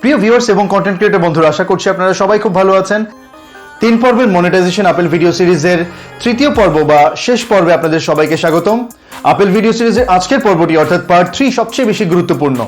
প্রিয় ভিউয়ার্স এবং content creator বন্ধুরা, আশা করছি আপনারা সবাই খুব ভালো আছেন। তিন পর্বের মনিটাইজেশন আপেল ভিডিও সিরিজের তৃতীয় পর্ব বা শেষ পর্বে আপনাদের সবাইকে স্বাগতম। আপেল ভিডিও সিরিজের আজকের পর্বটি, অর্থাৎ পার্ট থ্রি সবচেয়ে বেশি গুরুত্বপূর্ণ।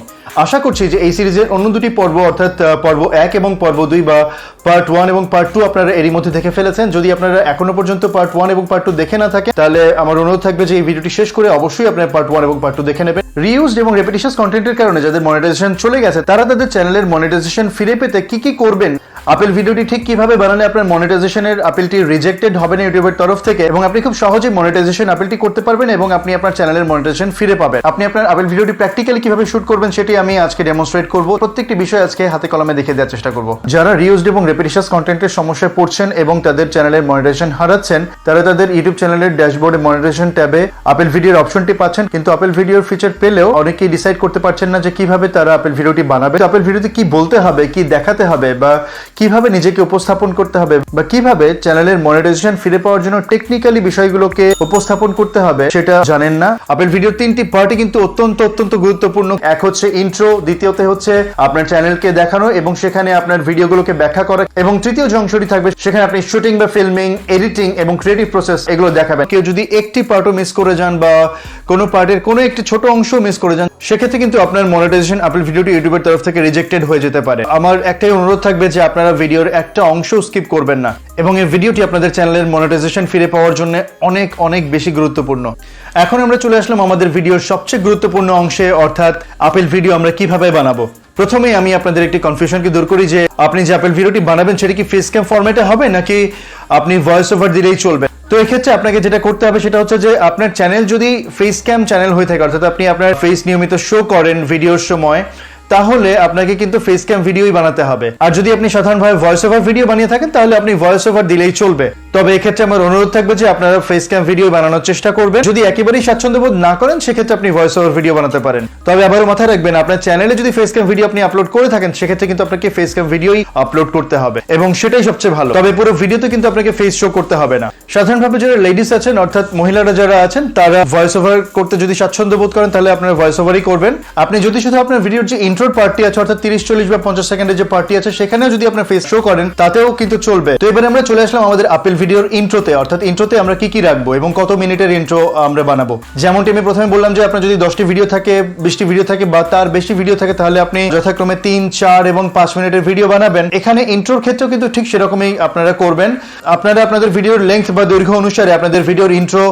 আশা করছি যে এই সিরিজের অন্য দুটি পর্ব, অর্থাৎ পর্ব এক এবং পর্ব দুই বা পার্ট ওয়ান এবং পার্ট টু আপনারা এরই মধ্যে দেখে ফেলেছেন। যদি আপনারা এখনও পর্যন্ত পার্ট ওয়ান এবং পার্ট টু দেখে না থাকে তাহলে আমার অনুরোধ থাকবে যে এই ভিডিওটি শেষ করে অবশ্যই আপনারা পার্ট ওয়ান এবং পার্ট টু দেখে নেবেন। রিউজড এবং রেপিটিশাস কন্টেন্টের কারণে যাদের মনিটাইজেশন চলে গেছে, তারা তাদের চ্যানেলের মনিটাইজেশন ফিরে পেতে কি কি করবেন আপেল ভিডিওটি ঠিক কীভাবে বানালে আপনার মনিটাইজেশনের আপেলটি রিজেক্টেড হবে না ইউটিউবের তরফ থেকে এবং আপনি খুব সহজে মনিটাইজেশন আপেলটি করতে পারবেন এবং আপনি আপনার চ্যানেলের মনিটাইজেশন ফিরে পাবেন। আপনি আপনার আপেল ভিডিওটি প্র্যাকটিক্যালি কীভাবে শুট করবেন সেটি আমি আজকে ডেমনস্ট্রেট করব। প্রত্যেকটি বিষয় আজকে হাতে কলমে দেখে দেওয়ার চেষ্টা করব। যারা রিউজড এবং রেপিটিশাস কন্টেন্টের সমস্যায় পড়ছেন এবং তাদের চ্যানেলের মনিটাইজেশন হারাচ্ছেন, তারা তাদের ইউটিউব চ্যানেলের ড্যাশবোর্ডে মনিটাইজেশন ট্যাবে আপেল ভিডিওর অপশনটি পাচ্ছেন, কিন্তু আপেল ভিডিওর ফিচার পেলেও অনেকেই ডিসাইড করতে পারছেন না যে কীভাবে তারা আপেল ভিডিওটি বানাবে। আপেল ভিডিওতে কি বলতে হবে, কি দেখাতে হবে বা কীভাবে নিজেকে উপস্থাপন করতে হবে বা কীভাবে চ্যানেলের মনিটাইজেশন ফিরে পাওয়ার জন্য টেকনিক্যালি বিষয়গুলোকে উপস্থাপন করতে হবে সেটা জানেন না। আপেল ভিডিওর তিনটি পার্টি কিন্তু অত্যন্ত অত্যন্ত গুরুত্বপূর্ণ। এক হচ্ছে ইন্ট্রো দ্বিতীয়তে হচ্ছে আপনার চ্যানেলকে দেখানো এবং সেখানে আপনার ভিডিওগুলোকে ব্যাখ্যা করা। এবং তৃতীয় যে অংশটি থাকবে, সেখানে আপনি শুটিং বা ফিল্মিং এডিটিং এবং ক্রিয়েটিভ প্রসেস এগুলো দেখাবেন। কেউ যদি একটি পার্টও মিস করে যান বা কোনো পার্টের কোনো একটি ছোট অংশ মিস করে যান, সেক্ষেত্রে কিন্তু আপনার মনিটাইজেশন আপেল ভিডিওটি ইউটিউবের তরফ থেকে রিজেক্টেড হয়ে যেতে পারে। আমার একটাই অনুরোধ থাকবে যে আপনারা ভিডিওর একটা অংশ স্কিপ করবেন না। এবং এই ভিডিওটি আপনাদের চ্যানেলের মনিটাইজেশন ফিরে পাওয়ার জন্য অনেক অনেক বেশি গুরুত্বপূর্ণ। এখন আমরা চলে আসলাম আমাদের ভিডিওর সবচেয়ে গুরুত্বপূর্ণ অংশে, অর্থাৎ আপেল ভিডিও আমরা কীভাবে বানাবো। প্রথমেই আমি আপনাদের একটি কনফিউশনকে দূর করি যে, আপনি যে আপেল ভিডিওটি বানাবেন, সেটা কি ফেস ক্যাম ফরম্যাটে হবে, নাকি আপনি ভয়েস ওভার দিলেই চলবে? তো এক্ষেত্রে আপনাকে যেটা করতে হবে, সেটা হচ্ছে যে, আপনার চ্যানেল যদি ফেস ক্যাম চ্যানেল হয়ে থাকে, অর্থাৎ আপনি আপনার ফেস নিয়মিত শো করেন ভিডিওর সময় তাহলে আপনাকে কিন্তু ফেস ক্যাম ভিডিওই বানাতে হবে। আর যদি আপনি সাধারণভাবে ভয়েস ওভার ভিডিও বানিয়ে থাকেন, তাহলে আপনি ভয়েস ওভার দিলেই চলবে। তবে এক্ষেত্রে আমার অনুরোধ থাকবে যে আপনারা ফেস ক্যাম ভিডিও বানানোর চেষ্টা করবেন। যদি একেবারেই স্বাচ্ছন্দ্য বোধ না করেন, সেক্ষেত্রে আপনি ভয়েস ওভার ভিডিও বানাতে পারেন। তবে আবারও মাথায় রাখবেন, আপনার চ্যানেলে যদি ফেস ক্যাম ভিডিও আপনি আপলোড করে থাকেন, সেক্ষেত্রে কিন্তু আপনাকে ফেস ক্যাম ভিডিওই আপলোড করতে হবে। এবং সেটাই সবচেয়ে ভালো। তবে পুরো ভিডিওতে কিন্তু আপনাকে ফেস শো করতে হবে না। সাধারণভাবে যারা লেডিস আছেন, অর্থাৎ মহিলারা যারা আছেন, তারা ভয়েস ওভার করতে যদি স্বাচ্ছন্দ্য বোধ করেন, তাহলে আপনার ভয়েস ওভারই করবেন। আপনি যদি শুধু আপনার ভিডিওর যে ইন্ট্রোর পার্টি আছে, অর্থাৎ তিরিশ, চল্লিশ বা পঞ্চাশ সেকেন্ডের যে পার্টি আছে, সেখানেও যদি আপনার ফেস শো করেন, তাতেও কিন্তু চলবে। তো এবারে আমরা চলে আসলাম আমাদের আপেল ভিডিওর ইন্ট্রোতে অর্থাৎ ইন্ট্রোতে আমরা কি কি রাখব এবং কত মিনিটের ইন্ট্রো আমরা বানাবো? যেমনটি আমি প্রথমে বললাম যে আপনার যদি দশটি ভিডিও থাকে, বিশটি ভিডিও থাকে বা তার বেশি ভিডিও থাকে, তাহলে আপনি যথাক্রমে তিন, চার এবং পাঁচ মিনিটের ভিডিও বানাবেন। এখানে ইন্ট্রোর ক্ষেত্রেও কিন্তু ঠিক সেরকমই আপনারা করবেন। আপনারা আপনাদের ভিডিওর লেন্থ বা দৈর্ঘ্য অনুসারে আপনাদের ভিডিওর ইন্ট্রো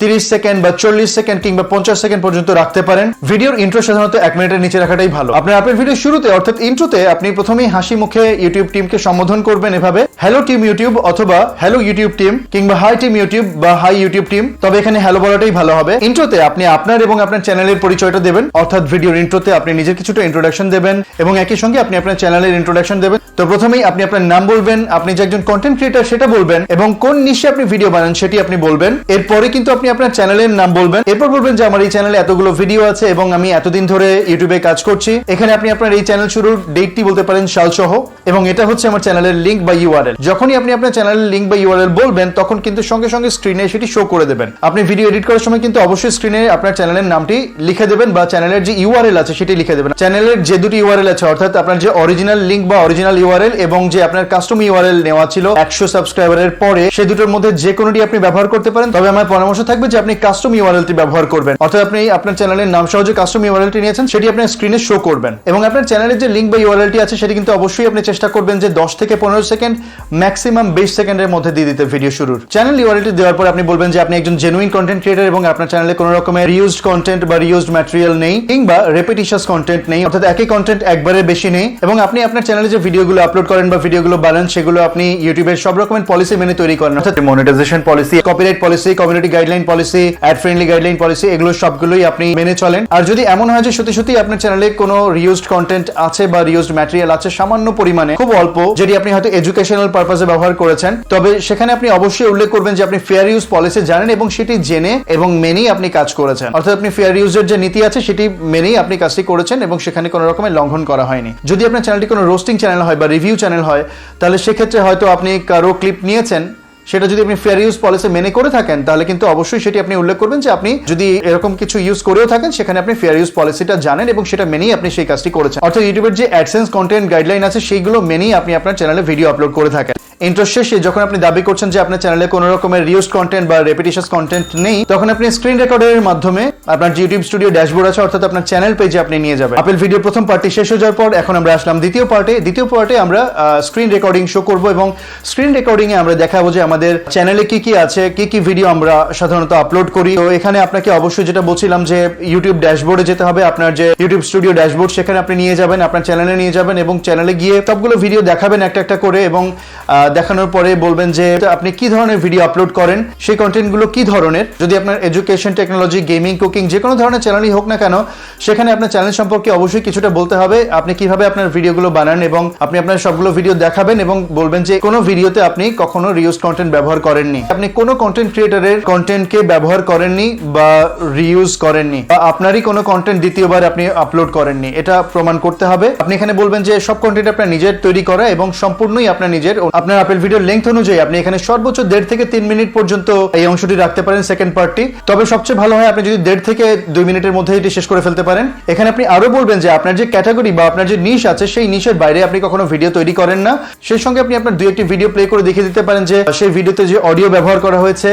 তিরিশ সেকেন্ড বা চল্লিশ সেকেন্ড কিংবা পঞ্চাশ সেকেন্ড পর্যন্ত রাখতে পারেন। ভিডিওর ইন্ট্রো সাধারণত এক মিনিটের নিচে রাখাটাই ভালো। আপনার আপনার ভিডিও শুরুতে, অর্থাৎ ইন্ট্রোতে আপনি প্রথমেই হাসি মুখে ইউটিউব টিমকে সম্বোধন করবেন এভাবে। হ্যালো টিম ইউটিউব অথবা হ্যালো ইউটিউব টিম কিংবা হাই টিম ইউটিউব বা হাই ইউটিউব টিম তবে এখানে হ্যালো বলাটাই ভালো হবে। ইন্ট্রোতে আপনি আপনার এবং আপনার চ্যানেলের পরিচয়টা দেবেন। অর্থাৎ ভিডিওর ইন্ট্রোতে আপনি নিজের কিছুটা ইন্ট্রোডাকশন দেবেন এবং একই সঙ্গে আপনি আপনার চ্যানেলের ইন্ট্রোডাকশন দেবেন। তো প্রথমেই আপনি আপনার নাম বলবেন, আপনি যে একজন কন্টেন্ট ক্রিয়েটার সেটা বলবেন এবং কোন নিশে আপনি ভিডিও বানান সেটি আপনি বলবেন। এরপরে কিন্তু আপনি আপনার চ্যানেলের নাম বলবেন। এরপর বলবেন যে আমার এই চ্যানেলে এতগুলো ভিডিও আছে এবং আমি এতদিন ধরে ইউটিউবে কাজ করছি। এখানে আপনি আপনার এই চ্যানেল শুরুর ডেটটি বলতে পারেন সাল সহ এবং এটা হচ্ছে আমার চ্যানেলের লিঙ্ক বা ইউআরএল যখনই আপনি আপনার চ্যানেলের লিঙ্ক বা ইউআরএল বলবেন, তখন কিন্তু সঙ্গে সঙ্গে স্ক্রিনে সেটি শো করে দেবেন। আপনি ভিডিও এডিট করার সময় কিন্তু অবশ্যই স্ক্রিনে আপনার চ্যানেলের নামটি লিখে দেবেন বা চ্যানেলের যে ইউআরএল আছে সেটি লিখে দেবেন। চ্যানেলের যে দুটি ইউআরএল আছে, অর্থাৎ আপনার যে অরিজিনাল লিঙ্ক বা অরিজিনাল ইউআরএল এবং যে আপনার কাস্টম ইউআরএল নেওয়া ছিল একশো সাবস্ক্রাইবারের পরে সেই দুটোর মধ্যে যে কোনোটি আপনি ব্যবহার করতে পারেন, তবে আমার পরামর্শ থাকবে যে আপনি কাস্টম ইউআরএলটি ব্যবহার করবেন। অর্থাৎ আপনি আপনার চ্যানেলের নাম সহ যে কাস্টম ইউআরএলটি নিয়েছেন, সেটি আপনার স্ক্রিনে শো করবেন। এবং আপনার চ্যানেলের যে লিঙ্ক বা ইউআরএলটি আছে, সেটি কিন্তু অবশ্যই আপনি চেষ্টা করবেন যে দশ থেকে পনেরো সেকেন্ড ম্যাক্সিমাম বিশ সেকেন্ডের মধ্যে দিয়ে দিতে ভিডিও শুরুর। চ্যানেল ইউআরএলটি দেওয়ার পর আপনি বলবেন যে আপনি একজন জেনুইন কন্টেন্ট ক্রিয়েটার এবং আপনার চ্যানেলে কোনো রকমের রিউজড কন্টেন্ট বা রিউজড ম্যাটেরিয়াল নেই, কিংবা রেপিটিশাস কন্টেন্ট নেই, অর্থাৎ একই কন্টেন্ট একবারে বেশি নেই, এবং আপনি আপনার চ্যানেলে যে ভিডিওগুলো আপলোড করেন বা ভিডিওগুলো বানান, সেগুলো আপনি ইউটিউবের সব রকমের পলিসি মেনে তৈরি করেন। অর্থাৎ monetisation policy copyright policy community guideline policy ad friendly guideline policy এগুলো সবগুলোই আপনি মেনে চলেন। আর যদি এমন হয় যে সত্যি সত্যি আপনার চ্যানেলে কোনো রিউজড কন্টেন্ট আছে বা রিউজড ম্যাটেরিয়াল আছে সামান্য পরিমাণে, খুব অল্প যেটি আপনি হয়তো এডুকেশনাল পারপাসে ব্যবহার করেছেন, তবে সেখানে আপনি অবশ্যই উল্লেখ করবেন যে আপনি ফেয়ার ইউজ পলিসি জানেন এবং সেটি জেনে এবং মেনেই আপনি কাজ করেছেন। অর্থাৎ আপনি ফেয়ার ইউজের যে নীতি আছে, সেটি মেনেই আপনি কাজটি করেছেন এবং সেখানে কোনো রকমের লঙ্ঘন করা হয়নি। যদি আপনার চ্যানেলটি কোনো রোস্টিং চ্যানেল হয় বা রিভিউ চ্যানেল হয়, তাহলে সেক্ষেত্রে হয়তো আপনি কারও ক্লিপ নিয়েছেন, সেটা যদি আপনি ফেয়ার ইউজ পলিসি মেনে করে থাকেন, তাহলে কিন্তু অবশ্যই সেটি আপনি উল্লেখ করবেন যে আপনি যদি এরকম কিছু ইউজ করেও থাকেন, সেখানে আপনি ফেয়ার ইউজ পলিসিটা জানেন এবং সেটা মেনেই আপনি সেই কাজটি করেছেন। অর্থাৎ ইউটিউবের যে অ্যাডসেন্স কন্টেন্ট গাইডলাইন আছে, সেইগুলো মেনেই আপনি আপনার চ্যানেলে ভিডিও আপলোড করে থাকেন। ইন্টারেস্ট শেষে যখন আপনি দাবি করছেন যে আপনার চ্যানেলে কোনো রকমের রিউজ কন্টেন্ট বা রেপিটেশন কন্টেন্ট নেই, তখন আপনি স্ক্রিন রেকর্ডের মাধ্যমে আপনার ইউটিউব স্টুডিও ড্যাশবোর্ড আছে, অর্থাৎ আপনার চ্যানেল পেজে আপনি নিয়ে যাবেন। আপেল ভিডিও প্রথম পার্টি শেষ হয়ে যাওয়ার পর এখন আমরা আসলাম দ্বিতীয় পার্টে দ্বিতীয় পার্টে আমরা স্ক্রিন রেকর্ডিং শো করব এবং স্ক্রিন রেকর্ডিং এ আমরা দেখাবো যে আমাদের চ্যানেলে কি কি আছে, কি কি ভিডিও আমরা সাধারণত আপলোড করি। তো এখানে আপনাকে অবশ্যই যেটা বলছিলাম যে ইউটিউব ড্যাশবোর্ডে যেতে হবে, আপনার যে ইউটিউব স্টুডিও ড্যাশবোর্ড সেখানে আপনি নিয়ে যাবেন, আপনার চ্যানেলে নিয়ে যাবেন এবং চ্যানেলে গিয়ে সবগুলো ভিডিও দেখাবেন একটা একটা করে এবং দেখানোর পরে বলবেন যে, আপনি কি ধরনের ভিডিও আপলোড করেন? সেই কন্টেন্টগুলো কি ধরনের? যদি আপনার এডুকেশন টেকনোলজি গেমিং কুকিং যে কোনো ধরনের চ্যানেলই হোক না কেন, সেখানে আপনার চ্যানেল সম্পর্কে অবশ্যই কিছুটা বলতে হবে। আপনি কীভাবে আপনার ভিডিওগুলো বানান এবং আপনি আপনার সবগুলো ভিডিও দেখাবেন এবং বলবেন যে, কোনো ভিডিওতে আপনি কখনো রিউজ কন্টেন্ট ব্যবহার করেননি। আপনি কোনো কন্টেন্ট ক্রিয়েটারের কন্টেন্টকে ব্যবহার করেননি বা রিউজ করেননি বা আপনারই কোনো কন্টেন্ট দ্বিতীয়বার আপনি আপলোড করেননি, এটা প্রমাণ করতে হবে। আপনি এখানে বলবেন যে, সব কন্টেন্ট আপনার নিজের তৈরি করা এবং সম্পূর্ণই আপনার নিজের, আপনার আপেল ভিডিওর লেন্থ অনুযায়ী আপনি এখানে সর্বোচ্চ দেড় থেকে তিন মিনিট পর্যন্ত এই অংশটি রাখতে পারেন সেকেন্ড পার্টটি তবে সবচেয়ে ভালো হয় আপনি যদি দেড় থেকে দুই মিনিটের মধ্যে এটি শেষ করে ফেলতে পারেন। এখানে আপনি আরও বলবেন যে আপনার যে ক্যাটাগরি বা আপনার যে নিশ আছে, সেই নিশের বাইরে আপনি কখনো ভিডিও তৈরি করেন না। সেই সঙ্গে আপনি আপনার দুই একটি ভিডিও প্লে করে দেখিয়ে দিতে পারেন যে সেই ভিডিওতে যে অডিও ব্যবহার করা হয়েছে,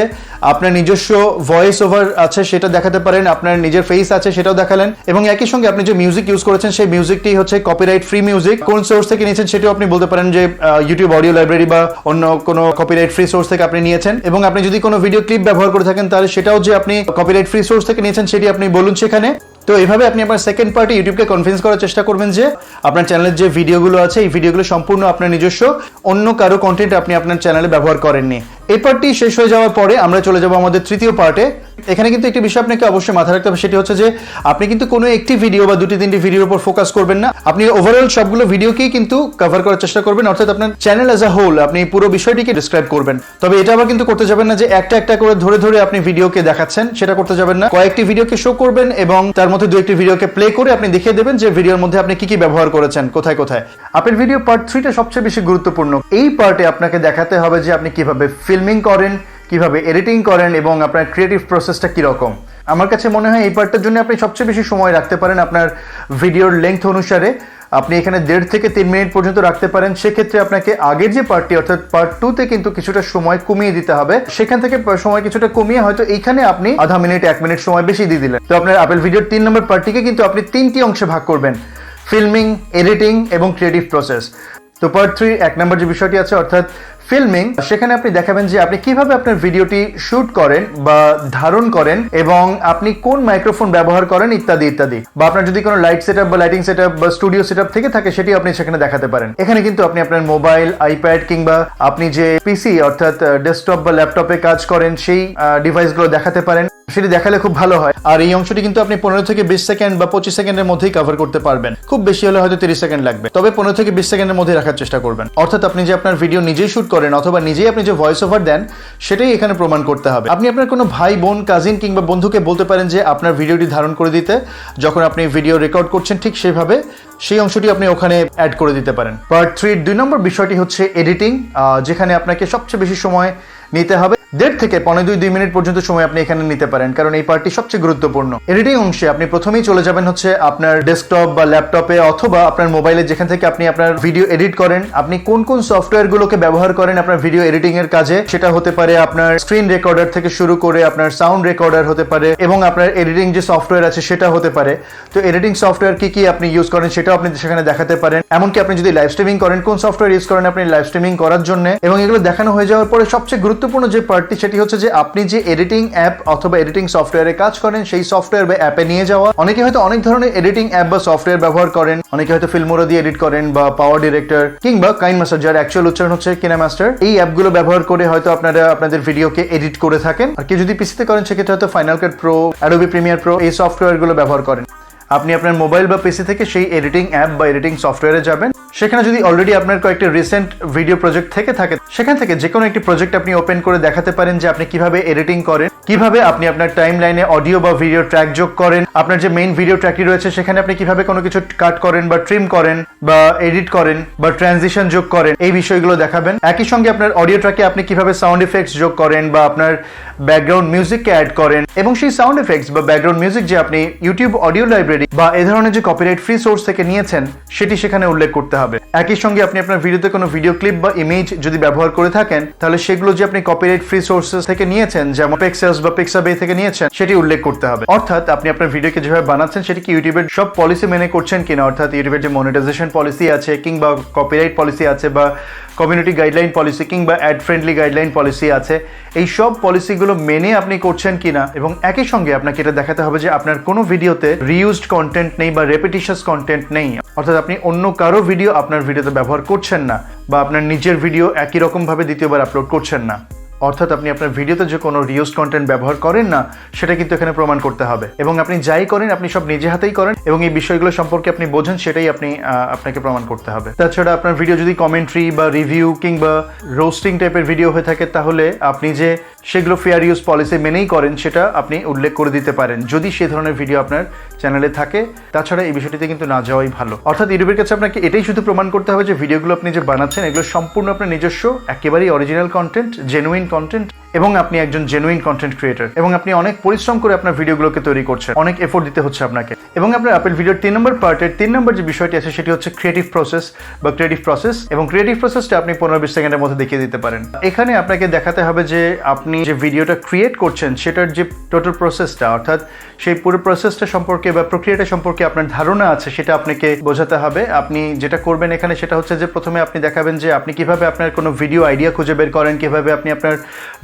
আপনার নিজস্ব ভয়েস ওভার আছে সেটা দেখাতে পারেন, আপনার নিজের ফেস আছে সেটাও দেখালেন। এবং একই সঙ্গে আপনি যে মিউজিক ইউজ করেছেন, সেই মিউজিকটি হচ্ছে কপিরাইট ফ্রি মিউজিক কোন সোর্স থেকে নিয়েছেন সেটাও আপনি বলতে পারেন যে ইউটিউব অডিও লাইব্রেরি বা অন্য কোনো কপিরাইট ফ্রি সোর্স থেকে আপনি নিয়েছেন, এবং আপনি যদি কোনো ভিডিও ক্লিপ ব্যবহার করে থাকেন, তাহলে সেটাও যে আপনি কপিরাইট ফ্রি সোর্স থেকে নিয়েছেন, সেটি আপনি বলুন সেখানে। তো এইভাবে আপনি আপনার সেকেন্ড পার্টি ইউটিউবকে কনভিন্স করার চেষ্টা করবেন যে, আপনার চ্যানেলের যে ভিডিওগুলো আছে, এই ভিডিওগুলো সম্পূর্ণ আপনার নিজস্ব, অন্য কারও কন্টেন্ট আপনি আপনার চ্যানেলে ব্যবহার করেননি। এই পার্টটি শেষ হয়ে যাওয়ার পরে আমরা চলে যাব আমাদের তৃতীয় পার্টে এখানে কিন্তু একটি বিষয় আপনাকে অবশ্যই মাথায় রাখতে হবে, সেটি হচ্ছে যে আপনি কিন্তু কোনো একটি ভিডিও বা দুটি, তিনটি ভিডিওর উপর ফোকাস করবেন না। আপনি ওভারঅল সবগুলো ভিডিওকেই কিন্তু কভার করার চেষ্টা করবেন, অর্থাৎ আপনার চ্যানেল অ্যাজ আ হোল আপনি পুরো বিষয়টিকে ডিসক্রাইব করবেন। তবে এটা আবার কিন্তু করতে যাবেন না যে একটা একটা করে ধরে ধরে আপনি ভিডিওকে দেখাচ্ছেন, সেটা করতে যাবেন না। কয়েকটি ভিডিওকে শো করবেন এবং তার মধ্যে দু একটি ভিডিওকে প্লে করে আপনি দেখিয়ে দেবেন যে ভিডিওর মধ্যে আপনি কি কি ব্যবহার করেছেন, কোথায় কোথায়। আপনার ভিডিও পার্ট থ্রিটা সবচেয়ে বেশি গুরুত্বপূর্ণ। এই পার্টে আপনাকে দেখাতে হবে যে আপনি কীভাবে ফিল্মিং করেন, কীভাবে এডিটিং করেন এবং আপনার ক্রিয়েটিভ প্রসেসটা কীরকম। আমার কাছে মনে হয় এই পার্টটার জন্য আপনি সবচেয়ে বেশি সময় রাখতে পারেন আপনার ভিডিওর লেন্থ অনুসারে। আপনি এখানে দেড় থেকে তিন মিনিট পর্যন্ত রাখতে পারেন। সেক্ষেত্রে আপনাকে আগের যে পার্টটি অর্থাৎ পার্ট টুতে কিন্তু কিছুটা সময় কমিয়ে দিতে হবে। সেখান থেকে সময় কিছুটা কমিয়ে হয়তো এইখানে আপনি আধা মিনিট এক মিনিট সময় বেশি দিয়ে দিলেন। তো আপনার আপেল ভিডিওর তিন নম্বর পার্টটিকে কিন্তু আপনি তিনটি অংশে ভাগ করবেন। ফিল্মিং এডিটিং এবং ক্রিয়েটিভ প্রসেস তো পার্ট থ্রি এক নম্বর যে বিষয়টি আছে, অর্থাৎ ফিল্মিং সেখানে আপনি দেখাবেন যে আপনি কীভাবে আপনার ভিডিওটি শুট করেন বা ধারণ করেন এবং আপনি কোন মাইক্রোফোন ব্যবহার করেন ইত্যাদি ইত্যাদি। বা আপনার যদি কোনো লাইট সেটআপ বা লাইটিং সেটআপ বা স্টুডিও সেটআপ থেকে থাকে, সেটি আপনি সেখানে দেখাতে পারেন। এখানে কিন্তু আপনি আপনার মোবাইল আইপ্যাড কিংবা আপনি যে পিসি অর্থাৎ ডেস্কটপ বা ল্যাপটপে কাজ করেন, সেই ডিভাইসগুলো দেখাতে পারেন। সেটি দেখালে খুব ভালো হয়। আর এই অংশটি কিন্তু আপনি পনেরো থেকে বিশ সেকেন্ড বা পঁচিশ সেকেন্ডের মধ্যেই কভার করতে পারবেন। খুব বেশি হলে হয়তো তিরিশ সেকেন্ড লাগবে। তবে পনেরো থেকে বিশ সেকেন্ডের মধ্যে রাখার চেষ্টা করবেন। অর্থাৎ আপনি যে আপনার ভিডিও নিজেই শুট করেন অথবা নিজেই আপনি যে ভয়েস ওভার দেন, সেটাই এখানে প্রমাণ করতে হবে। আপনি আপনার কোনো ভাই, বোন কাজিন কিংবা বন্ধুকে বলতে পারেন যে আপনার ভিডিওটি ধারণ করে দিতে, যখন আপনি ভিডিও রেকর্ড করছেন ঠিক সেভাবে সেই অংশটি আপনি ওখানে অ্যাড করে দিতে পারেন। পার্ট থ্রির দুই নম্বর বিষয়টি হচ্ছে এডিটিং যেখানে আপনাকে সবচেয়ে বেশি সময় নিতে হবে। দেড় থেকে পনেরো দুই দুই মিনিট পর্যন্ত সময় আপনি এখানে নিতে পারেন, কারণ এই পার্টটি সবচেয়ে গুরুত্বপূর্ণ। এডিটিং অংশে আপনি প্রথমেই চলে যাবেন হচ্ছে আপনার ডেস্কটপ বা ল্যাপটপে অথবা আপনার মোবাইলে যেখান থেকে আপনি আপনার ভিডিও এডিট করেন। আপনি কোন কোন সফটওয়্যার গুলোকে ব্যবহার করেন আপনার ভিডিও এডিটিং এর কাজে, সেটা হতে পারে আপনার স্ক্রিন রেকর্ডার থেকে শুরু করে আপনার সাউন্ড রেকর্ডার হতে পারে এবং আপনার এডিটিং যে সফটওয়্যার আছে, সেটা হতে পারে। তো এডিটিং সফটওয়্যার কি কি আপনি ইউজ করেন, সেটাও আপনি সেখানে দেখাতে পারেন। এমনকি আপনি যদি লাইভ স্ট্রিমিং করেন, কোন সফটওয়্যার ইউজ করেন আপনি লাইভ স্ট্রিমিং করার জন্য? এবং এগুলো দেখানো হয়ে যাওয়ার পরে সবচেয়ে গুরুত্বপূর্ণ যে পার্টটি সেটি হচ্ছে যে আপনি যে এডিটিং অ্যাপ অথবা এডিটিং সফটওয়্যারে কাজ করেন, সেই সফটওয়্যার বা অ্যাপে নিয়ে যাওয়া, অনেকে হয়তো অনেক ধরনের এডিটিং অ্যাপ বা সফটওয়্যার ব্যবহার করেন। অনেকে হয়তো ফিল্মোরা দিয়ে এডিট করেন বা পাওয়ার ডিরেক্টর কিংবা কাইন মাস্টার যার অ্যাকচুয়াল উচ্চারণ হচ্ছে কিনা মাস্টার এই অ্যাপগুলো ব্যবহার করে হয়তো আপনারা আপনাদের ভিডিওকে এডিট করে থাকেন। আর কেউ যদি পিসিতে করেন, সেক্ষেত্রে হয়তো Final Cut Pro Adobe Premiere Pro এই সফটওয়্যারগুলো ব্যবহার করেন। আপনি আপনার মোবাইল বা পিসি থেকে সেই এডিটিং অ্যাপ বা এডিটিং সফটওয়্যারে যাবেন। সেখানে যদি অলরেডি আপনার কয়েকটি রিসেন্ট ভিডিও প্রজেক্ট থেকে থাকে সেখান থেকে যে কোনো একটি প্রজেক্ট আপনি ওপেন করে দেখাতে পারেন যে আপনি কীভাবে এডিটিং করেন, কীভাবে আপনি আপনার টাইম লাইনে অডিও বা ভিডিও ট্র্যাক যোগ করেন, আপনার যে মেইন ভিডিও ট্র্যাকটি রয়েছে সেখানে আপনি কীভাবে কোনো কিছু কাট করেন বা ট্রিম করেন বা এডিট করেন বা ট্রানজিশন যোগ করেন, এই বিষয়গুলো দেখাবেন। একই সঙ্গে আপনার অডিও ট্র্যাকে আপনি কীভাবে সাউন্ড এফেক্টস যোগ করেন বা আপনার ব্যাকগ্রাউন্ড মিউজিককে অ্যাড করেন এবং সেই সাউন্ড এফেক্টস বা ব্যাকগ্রাউন্ড মিউজিক যে আপনি ইউটিউব অডিও লাইব্রেরি বা এ ধরনের যে কপিরাইট ফ্রি সোর্স থেকে নিয়েছেন, সেটি সেখানে উল্লেখ করতে হবে। একই সঙ্গে আপনি আপনার ভিডিওতে কোনো ভিডিও ক্লিপ বা ইমেজ যদি ব্যবহার করে থাকেন, তাহলে সেগুলো যে আপনি কপিরাইট ফ্রি সোর্সেস থেকে নিয়েছেন, যেমন পিক্সেলস বা পিক্সাবে থেকে নিয়েছেন, সেটি উল্লেখ করতে হবে। অর্থাৎ আপনি আপনার ভিডিওকে যেভাবে বানাচ্ছেন, সেটি কি ইউটিউবের সব পলিসি মেনে করছেন কিনা? অর্থাৎ ইউটিউবের যে মনিটাইজেশন পলিসি আছে, কিংবা কপিরাইট পলিসি আছে, বা কমিউনিটি গাইডলাইন পলিসি কিংবা অ্যাড ফ্রেন্ডলি গাইডলাইন পলিসি আছে। এই সব পলিসিগুলো মেনে আপনি করছেন কি না এবং একই সঙ্গে আপনাকে এটা দেখাতে হবে যে আপনার কোনো ভিডিওতে রিউজড কন্টেন্ট নেই বা রেপিটিশাস কন্টেন্ট নেই। অর্থাৎ আপনি অন্য কারও ভিডিও আপনার ভিডিওতে ব্যবহার করছেন না বা আপনার নিজের ভিডিও একই রকমভাবে দ্বিতীয়বার আপলোড করছেন না। অর্থাৎ আপনি আপনার ভিডিওতে যে কোনো রিউজ কন্টেন্ট ব্যবহার করেন না, সেটা কিন্তু এখানে প্রমাণ করতে হবে। এবং আপনি যাই করেন, আপনি সব নিজে হাতেই করেন এবং এই বিষয়গুলো সম্পর্কে আপনি বোঝেন, সেটাই আপনি আপনাকে প্রমাণ করতে হবে। তাছাড়া আপনার ভিডিও যদি কমেন্ট্রি বা রিভিউ কিংবা রোস্টিং টাইপের ভিডিও হয়ে থাকে, তাহলে আপনি যে সেগুলো ফেয়ার ইউজ পলিসি মেনেই করেন, সেটা আপনি উল্লেখ করে দিতে পারেন, যদি সে ধরনের ভিডিও আপনার চ্যানেলে থাকে। তাছাড়া এই বিষয়টিতে কিন্তু না যাওয়াই ভালো। অর্থাৎ ইউটিউবের কাছে আপনাকে এটাই শুধু প্রমাণ করতে হবে যে ভিডিওগুলো আপনি যে বানাচ্ছেন, এগুলো সম্পূর্ণ আপনার নিজস্ব, একেবারেই অরিজিনাল কন্টেন্ট জেনুইন কন্টেন্ট এবং আপনি একজন জেনুইন কন্টেন্ট ক্রিয়েটার এবং আপনি অনেক পরিশ্রম করে আপনার ভিডিওগুলোকে তৈরি করছেন। অনেক এফোর্ট দিতে হচ্ছে আপনাকে। এবং আপনার আপেল ভিডিওর তিন নম্বর পার্টের তিন নম্বর যে বিষয়টি আছে, সেটি হচ্ছে ক্রিয়েটিভ প্রসেস বা ক্রিয়েটিভ প্রসেস এবং ক্রিয়েটিভ প্রসেসটা আপনি পনেরো বিশ সেকেন্ডের মধ্যে দেখিয়ে দিতে পারেন। এখানে আপনাকে দেখাতে হবে যে আপনি যে ভিডিওটা ক্রিয়েট করছেন, সেটার যে টোটাল প্রসেসটা অর্থাৎ সেই পুরো প্রসেসটা সম্পর্কে বা প্রক্রিয়াটা সম্পর্কে আপনার ধারণা আছে, সেটা আপনাকে বোঝাতে হবে। আপনি যেটা করবেন এখানে সেটা হচ্ছে যে প্রথমে আপনি দেখাবেন যে আপনি কীভাবে আপনার কোনো ভিডিও আইডিয়া খুঁজে বের করেন, কীভাবে আপনি আপনার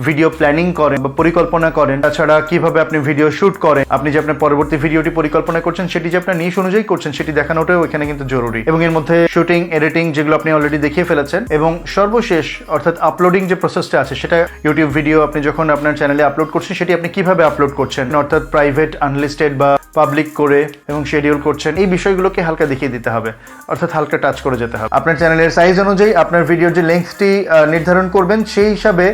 ভিডিও প্ল্যানিং করেন বা পরিকল্পনা করেন, তাছাড়া কীভাবে আপনি ভিডিও শুট করেন, আপনি যে আপনার পরবর্তী ভিডিওটি পরিকল্পনা করছেন, সেটি যে আপনার নিশ অনুযায়ী করছেন, সেটি দেখানোটাও এখানে কিন্তু জরুরি। এবং এর মধ্যে শুটিং এডিটিং যেগুলো আপনি অলরেডি দেখিয়ে ফেলেছেন, এবং সর্বশেষ, অর্থাৎ আপলোডিং যে প্রসেসটা আছে, সেটা ইউটিউব ভিডিও আপনি যখন আপনার চ্যানেলে আপলোড করছেন, সেটি আপনি কীভাবে আপলোড করছেন? অর্থাৎ প্রাইভেট আনলিস্টেড বা পাবলিক করে এবং শেডিউল করছেন, এই বিষয়গুলোকে হালকা দেখিয়ে দিতে হবে। অর্থাৎ হালকা টাচ করে যেতে হবে। আপনার চ্যানেলের সাইজ অনুযায়ী আপনার ভিডিওর যে লেন্থটি নির্ধারণ করবেন, সেই হিসাবে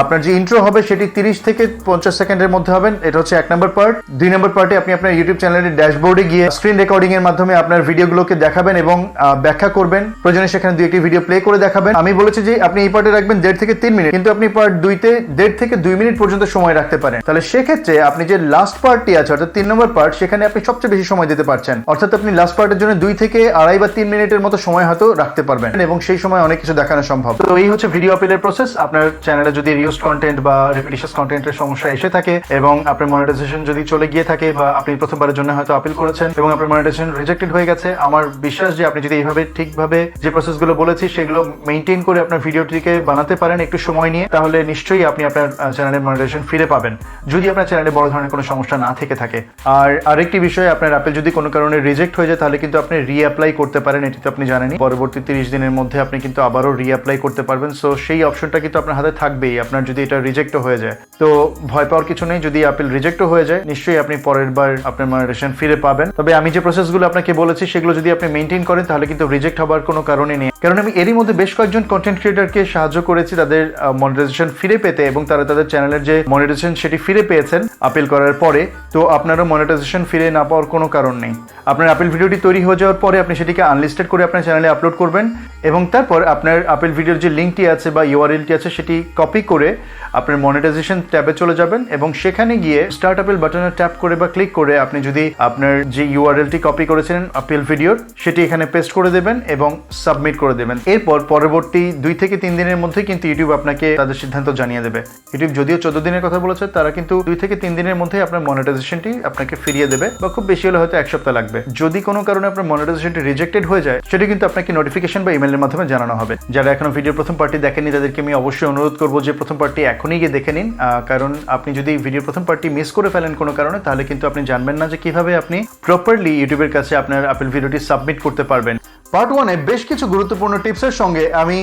আপনার যে ইন্ট্রো হবে সেটি তিরিশ থেকে পঞ্চাশ সেকেন্ডের মধ্যে হবেন। এটা হচ্ছে এক নম্বর পার্ট। দুই নম্বর পার্টে আপনি আপনার ইউটিউব চ্যানেলের ড্যাশবোর্ডে গিয়ে স্ক্রিন রেকর্ডিং এর মাধ্যমে আপনার ভিডিওগুলোকে দেখাবেন এবং ব্যাখ্যা করবেন। প্রয়োজনে সেখানে দুই একটি ভিডিও প্লে করে দেখাবেন। আমি বলেছি যে আপনি এই পার্টে রাখবেন দেড় থেকে তিন মিনিট কিন্তু আপনি পার্ট দুইতে দেড় থেকে দুই মিনিট পর্যন্ত সময় রাখতে পারেন। তাহলে সেক্ষেত্রে আপনি যে লাস্ট পার্টটি আছে, অর্থাৎ তিন নম্বর পার্ট সেখানে আপনি সবচেয়ে বেশি সময় দিতে পারছেন। অর্থাৎ আপনি লাস্ট পার্টের জন্য দুই থেকে আড়াই বা তিন মিনিটের মতো সময় হয়তো রাখতে পারবেন। এবং সেই সময় অনেক কিছু দেখানো সম্ভব। তো এই হচ্ছে ভিডিও আপিলের প্রসেস আপনার চ্যানেলে যদি রিউজ কন্টেন্ট বা রিপিটিশাস কন্টেন্টের সমস্যা এসে থাকে এবং আপনার মনিটাইজেশন যদি চলে গিয়ে থাকে বা আপনি প্রথমবারের জন্য হয়তো আপিল করেছেন এবং আপনার মনিটাইজেশন রিজেক্টেড হয়ে গেছে, আমার বিশ্বাস যে আপনি যদি এইভাবে ঠিকভাবে যে প্রসেসগুলো বলেছি সেগুলো মেনটেন করে আপনার ভিডিওটিকে বানাতে পারেন একটু সময় নিয়ে, তাহলে নিশ্চয়ই আপনি আপনার চ্যানেলের মনিটাইজেশন ফিরে পাবেন। যদি আপনার চ্যানেলে বড় ধরনের কোনো সমস্যা না থেকে থাকে। আর আরেকটি বিষয়, আপনার অ্যাপেল যদি কোনো কারণে রিজেক্ট হয়ে যায়, তাহলে কিন্তু আপনি রিঅ্যাপ্লাই করতে পারেন, এটি তো আপনি জানেনই। পরবর্তী তিরিশ দিনের মধ্যে আপনি কিন্তু আবারও রিঅ্যাপ্লাই করতে পারবেন। সো সেই অপশনটা কিন্তু আপনার হাতে থাকবেই। আপনার যদি এটা রিজেক্টও হয়ে যায়। তো ভয় পাওয়ার কিছু নেই, যদি অ্যাপেল রিজেক্টও হয়ে যায়, নিশ্চয়ই আপনি পরের বার আপনার মনিটাইজেশন ফিরে পাবেন। তবে আমি যে প্রসেসগুলো আপনাকে বলেছি, সেগুলো যদি আপনি মেনটেন করেন, তাহলে কিন্তু রিজেক্ট হবার কোনো কারণে নেই। কারণ আমি এরই মধ্যে বেশ কয়েকজন কন্টেন্ট ক্রিয়েটারকে সাহায্য করেছি, তাদের মনিটাইজেশন ফিরে পেতে এবং তারা তাদের চ্যানেলের যে মনিটাইজেশন সেটি ফিরে পেয়েছেন আপিল করার পরে। তো আপনারও মনিটাইজেশন ফিরে না পাওয়ার কোনো কারণ নেই। আপনার আপিল ভিডিওটি তৈরি হয়ে যাওয়ার পরে আপনি সেটিকে আনলিস্টেড করে আপনার চ্যানেলে আপলোড করবেন এবং তারপর আপনার আপিল ভিডিওর যে লিঙ্কটি আছে বা ইউআরএলটি আছে, সেটি কপি করে আপনার মনিটাইজেশন ট্যাবে চলে যাবেন এবং সেখানে গিয়ে স্টার্ট আপেল বাটনে ট্যাপ করে বা ক্লিক করে আপনি যদি আপনার যে ইউআরএলটি কপি করেছিলেন আপিল ভিডিওর সেটি এখানে পেস্ট করে দেবেন এবং সাবমিট করে দেবেন। এরপর পরবর্তী দুই থেকে তিন দিনের মধ্যে কিন্তু ইউটিউব আপনাকে তাদের সিদ্ধান্ত জানিয়ে দেবে। ইউটিউব যদিও চোদ্দ দিনের কথা বলেছে, তারা কিন্তু দুই থেকে তিন দিনের মধ্যে আপনার মনিটাইজেশনটি আপনাকে ফিরিয়ে দেবে বা খুব বেশি হলে হয়তো এক সপ্তাহ লাগবে। যদি কোনো কারণে আপনার মনিটাইজেশনটি রিজেক্টেড হয়ে যায়, সেটি কিন্তু আপনাকে নোটিফিকেশন বা ইমেলের মাধ্যমে জানানো হবে। যারা এখনও ভিডিও প্রথম পার্টি দেখেনি তাদেরকে আমি অবশ্যই অনুরোধ করব যে প্রথম পার্টি এখনই গিয়ে দেখে নিন। কারণ আপনি যদি ভিডিও প্রথম পার্টি মিস করে ফেলেন কোনো কারণে, তাহলে কিন্তু আপনি জানবেন না যে কীভাবে আপনি প্রপারলি ইউটিউবের কাছে আপনার আপেল ভিডিওটি সাবমিট করতে পারবেন। পার্ট ওয়ানে বেশ কিছু গুরুত্বপূর্ণ টিপসের সঙ্গে আমি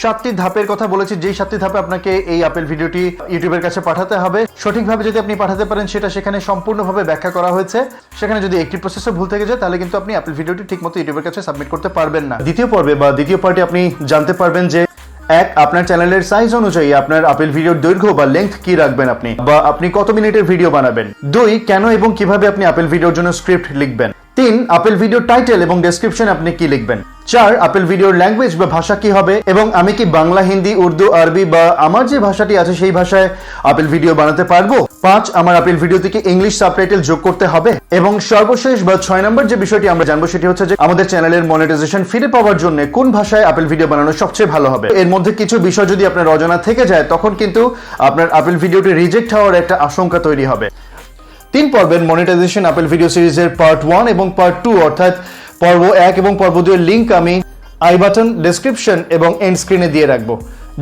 সাতটি ধাপের কথা বলেছি, যেই সাতটি ধাপে আপনাকে এই আপেল ভিডিওটি ইউটিউবের কাছে পাঠাতে হবে। সঠিকভাবে যদি আপনি পাঠাতে পারেন, সেটা সেখানে সম্পূর্ণভাবে ব্যাখ্যা করা হয়েছে। সেখানে যদি একটি প্রসেসও ভুল থেকে যায়, তাহলে কিন্তু আপনি আপেল ভিডিওটি ঠিকমতো ইউটিউবের কাছে সাবমিট করতে পারবেন না। দ্বিতীয় পর্বে বা দ্বিতীয় পার্টি আপনি জানতে পারবেন যে এক, আপনার চ্যানেলের সাইজ অনুযায়ী আপনার আপেল ভিডিওর দৈর্ঘ্য বা লেন্থ কি রাখবেন আপনি? বা আপনি কত মিনিটের ভিডিও বানাবেন? দুই, কেন এবং কীভাবে আপনি আপেল ভিডিওর জন্য স্ক্রিপ্ট লিখবেন? তিন, আপেল ভিডিও টাইটেল এবং ডেসক্রিপশন আপনি কি লিখবেন? চার, আপেল ভিডিওর ল্যাঙ্গুয়েজ বা ভাষা কি হবে? এবং আমি কি বাংলা, হিন্দি, উর্দু, আরবি বা আমার যে ভাষাটি আছে সেই ভাষায় আপেল ভিডিও বানাতে পারব? পাঁচ, আমার আপেল ভিডিও থেকে ইংলিশ সাবটাইটেল যোগ করতে হবে? এবং সর্বশেষ বা ছয় নম্বর যে বিষয়টি আমরা জানব সেটি হচ্ছে যে আমাদের চ্যানেলের মনিটাইজেশন ফিরে পাওয়ার জন্য কোন ভাষায় আপেল ভিডিও বানানো সবচেয়ে ভালো হবে? এর মধ্যে কিছু বিষয় যদি আপনার অজানা থেকে যায়, তখন কিন্তু আপনার আপেল ভিডিওটি রিজেক্ট হওয়ার একটা আশঙ্কা তৈরি হবে। তিন পর্বের মনিটাইজেশন আপেল ভিডিও সিরিজের পার্ট ওয়ান এবং পার্ট টু অর্থাৎ পর্ব এক এবং পর্ব দুয়ের লিঙ্ক আমি আই বাটন ডেসক্রিপশন এবং এন্ড স্ক্রিনে দিয়ে রাখব।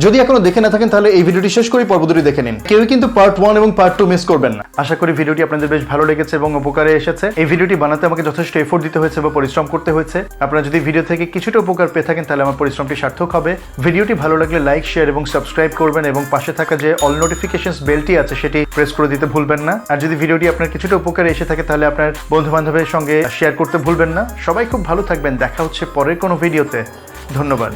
যদি এখনও দেখে না থাকেন, তাহলে এই ভিডিওটি শেষ করে পর্ব দুটি দেখে নিন। কেউ কিন্তু পার্ট ওয়ান এবং পার্ট টু মিস করবেন না। আশা করি ভিডিওটি আপনাদের বেশ ভালো লেগেছে এবং উপকারে এসেছে। এই ভিডিওটি বানাতে আমাকে যথেষ্ট এফোর্ট দিতে হয়েছে বা পরিশ্রম করতে হয়েছে। আপনারা যদি ভিডিও থেকে কিছুটা উপকার পেয়ে থাকেন, তাহলে আমার পরিশ্রমটি সার্থক হবে। ভিডিওটি ভালো লাগলে লাইক শেয়ার এবং সাবস্ক্রাইব করবেন এবং পাশে থাকা যে অল নোটিফিকেশন বেলটি আছে, সেটি প্রেস করে দিতে ভুলবেন না। আর যদি ভিডিওটি আপনার কিছুটা উপকারে এসে থাকে, তাহলে আপনার বন্ধু বান্ধবের সঙ্গে শেয়ার করতে ভুলবেন না। সবাই খুব ভালো থাকবেন। দেখা হচ্ছে পরের কোনো ভিডিওতে ধন্যবাদ।